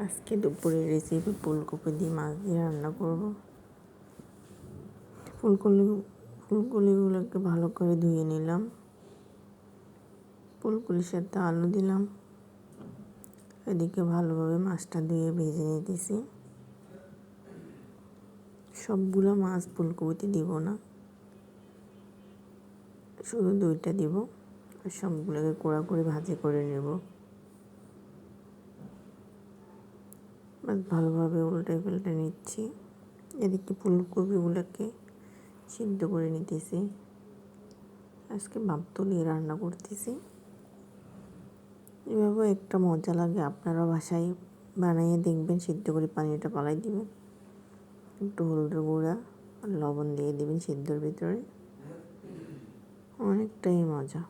আজকে দুপুরের রেসিপি ফুলকপি দিয়ে মাছ দিয়ে রান্না করব। ফুলকপি, ফুলকপিগুলোকে ভালো করে ধুয়ে নিলাম। ফুলকপির সাথে আলু দিলাম। এদিকে ভালোভাবে মাছটা ধুয়ে ভেজে নিতেছি। সবগুলো মাছ ফুলকপিতে দিব না। শুধু দুইটা দিব। আর সবগুলোকে কোড়া করে ভাজি করে নেব। ভালোভাবে উল্টে পাল্টে নিচ্ছি। এদিকে ফুলকপিগুলোকে সিদ্ধ করে নিতেছি। আজকে তুলিয়ে রান্না করতেছি। এভাবে একটা মজা লাগে আপনারা বাসায় বানাইয়ে দেখবেন, সিদ্ধ করে পানিটা পালাই দিবেন। একটু হলুদের গুঁড়া আর লবণ দিয়ে দিবেন সিদ্ধর ভিতরে। অনেকটাই মজা।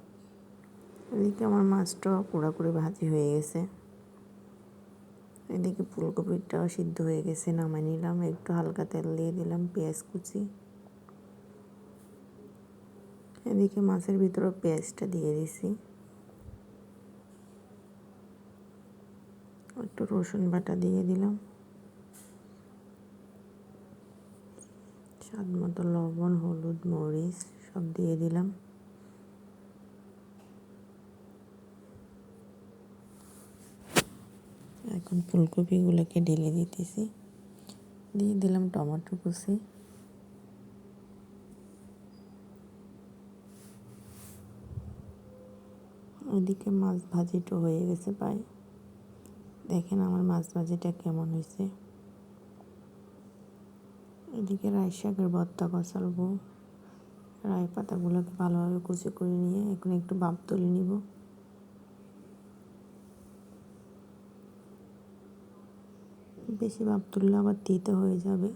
এদিকে আমার মাছটাও পোড়া করে ভাজি হয়ে গেছে। এদিকে ফুলকপিটাও সিদ্ধ হয়ে গেছে নামাই নিলাম। একটু হালকা তেল দিয়ে দিলাম, পেঁয়াজ কুচি। এদিকে মাছের ভিতরে পেঁয়াজটা দিয়ে দিছি। একটু রসুন বাটা দিয়ে দিলাম। স্বাদ মতো লবণ, হলুদ, মরিচ সব দিয়ে দিলাম। এখন ফুলকপিগুলোকে ঢেলে দিতেছি। দিয়ে দিলাম টমেটো কুচি। ওদিকে মাছ ভাজিটা হয়ে গেছে প্রায়। দেখেন আমার মাছ ভাজিটা কেমন হয়েছে। এদিকে রাই শাকের ভর্তা কষালবো রাই পাতাগুলোকে ভালোভাবে কুচি করে নিয়ে এখন একটু বাপ তুলে নিব। বেশি ভাপ তুললে আবার তিতে হয়ে যাবে।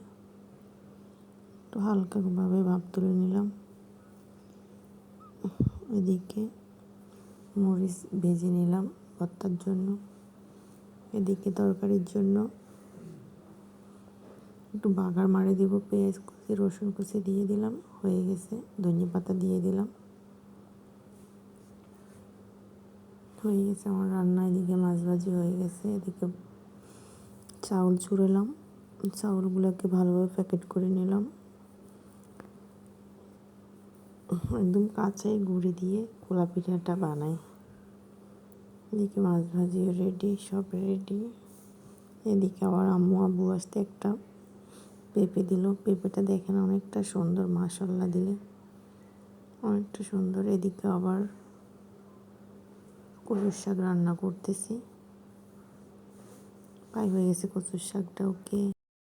একটু হালকাভাবে ভাপ তুলে নিলাম। এদিকে মরিচ ভেজে নিলাম ভর্তার জন্য। এদিকে তরকারির জন্য একটু বাগার মারে দিব, পেঁয়াজ কুচি, রসুন কুচি দিয়ে দিলাম, হয়ে গেছে। ধনিয়া পাতা দিয়ে দিলাম। হয়ে গেছে আমার রান্না, এদিকে মাছ ভাজি হয়ে গেছে, এদিকে চাউল চুড়েলাম চাউলগুলোকে ভালোভাবে প্যাকেট করে নিলাম। একদম কাঁচাই গুঁড়ি দিয়ে কোলা পিঠাটা বানাই। এদিকে মাছ ভাজি রেডি সব রেডি এদিকে আবার আম্মু আব্বু আসতে একটা পেঁপে দিল। পেঁপেটা দেখেন অনেকটা সুন্দর মাসাল্লা দিলে অনেকটা সুন্দর। এদিকে আবার কচুর শাক রান্না করতেছি। পাই হয়ে গেছে কচুর শাকটা ওকে।